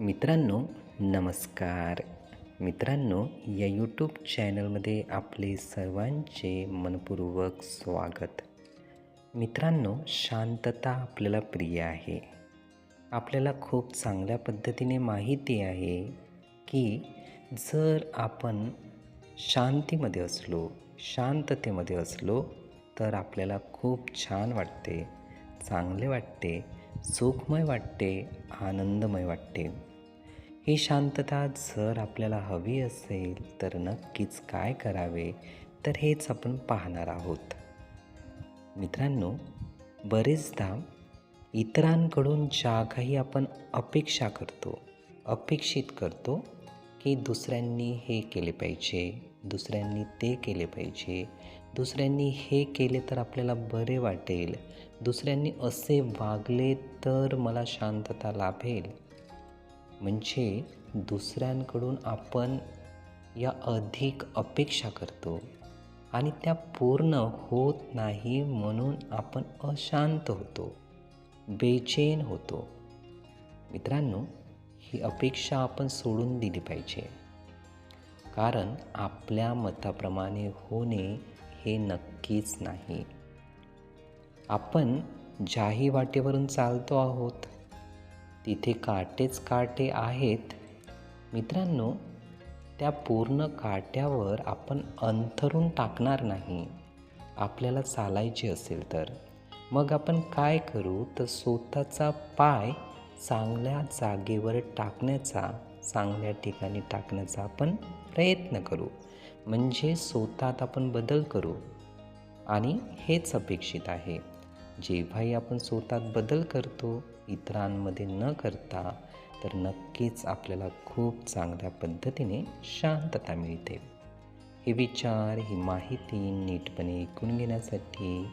मित्रांनो नमस्कार. मित्रांनो या यूट्यूब चॅनलमध्ये आपले सर्वांचे मनपूर्वक स्वागत. मित्रांनो शांतता आपल्याला प्रिय आहे. आपल्याला खूप चांगल्या पद्धतीने माहिती आहे की जर आपण शांतीमध्ये असलो शांततेमध्ये असलो तर आपल्याला खूप छान वाटते चांगले वाटते सुखमय वाटते आनंदमय वाटते. ही शांतता जर आपल्याला हवी असेल तर नक्कीच काय करावे? तर हेच आपण पाहणार आहोत. मित्रांनो बरेचदा इतरांकडून ज्या काही आपण अपेक्षा करतो. अपेक्षित करतो की दुसऱ्यांनी हे केले पाहिजे दुसऱ्यांनी ते केले पाहिजे दुसऱ्यांनी हे केले तर आपल्याला बरे वाटेल दुसऱ्यांनी असे वागले तर मला शांतता लाभेल. म्हणजे दुसऱ्यांकडून आपण या अधिक अपेक्षा करतो आणि त्या पूर्ण होत नाही म्हणून आपण अशांत होतो बेचैन होतो. मित्रांनो ही अपेक्षा आपण सोडून दिली पाहिजे. कारण आपल्या मताप्रमाणे होणे हे नक्कीच नाही. आपण ज्याही वाटेवरून चालतो आहोत तिथे काटेच काटे आहेत. मित्रांनो त्या पूर्ण काट्यावर आपण अंथरून टाकणार नाही. आपल्याला चालायचे असेल तर. मग आपण काय करू? तर स्वतःचा पाय चांगल्या जागेवर टाकण्याचा चांगल्या ठिकाणी टाकण्याचा आपण प्रयत्न करू. म्हणजे स्वतःत आपण बदल करू. आणि हेच अपेक्षित आहे. जेव्हाही आपण स्वतःत बदल करतो इतरांमध्ये न करता तर नक्कीच आपल्याला खूप चांगल्या पद्धतीने शांतता मिळते. हे विचार ही माहिती नीटपणे ऐकून घेण्यासाठी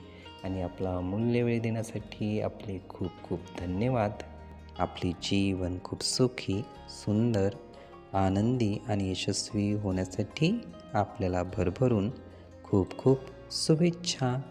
आणि आपला मूल्यवेळ देण्यासाठी आपले खूप खूप धन्यवाद. आपले जीवन खूप सुखी सुंदर आनंदी आणि यशस्वी होण्यासाठी आपल्याला भरभरून खूप खूप शुभेच्छा.